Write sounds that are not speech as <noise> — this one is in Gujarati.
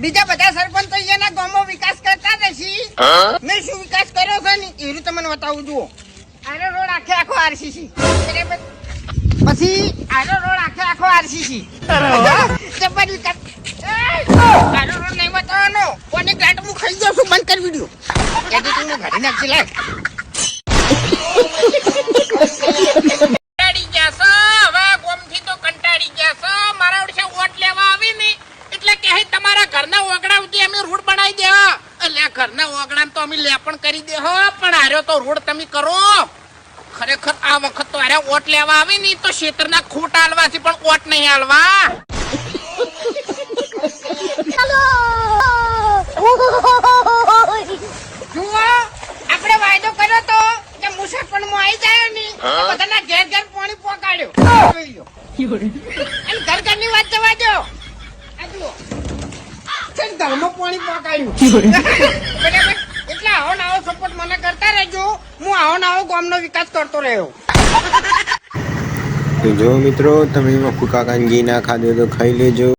બીજા બધા સરપંચ તો અહીંયાના ગામમાં વિકાસ કરતા નથી. મેં શું વિકાસ કર્યો છે ને? એ રીતે મને બતાવું જુઓ. આનો રોડ આખે આખો આરસીસી. પછી આનો રોડ આખે આખો આરસીસી. જબર વિકાસ! આનો રોડ નહીં બતાવવાનો. કોને ગાંઠ હું ખાઈ જાઉં છું? બંધ કર વીડિયો. એડિટિંગમાં ઘડી નાખી લાગ કંટાળી ગયા છો હવે ગોમથી તો કંટાળી ગયા છો મારા ઓળશે વોટ લેવા આવી ને એટલે તમારા ઘરના ઓગડા ઉતી અમે રોડ બનાવી દેવા. એટલે ઘરના ઓગડા તો અમે લેપણ કરી દે પણ આર્યો તો રોડ તમે કરો. ખરેખર આ વખત તો આરે ઓટ લેવા આવી નહીં તો ક્ષેત્રના ખોટ આલવા છે પણ ઓટ નહીં આલવા. જુઓ આપણે વાયદો કર્યો તો કે મુસાફરમાં આવી જાય નહીં બધાના ઘેર ઘેર પાણી પહોંચાડ્યો ઘરમાં પાણી પહોંચાડ્યું <laughs> એટલે આવો નાવો સપોર્ટ મને કરતા રહેજો. હું આવો નાવો ગામનો વિકાસ કરતો રહ્યો. તો જો મિત્રો તમે મફુ કાકાની ઘી ના ખાધો તો ખાઈ લેજો.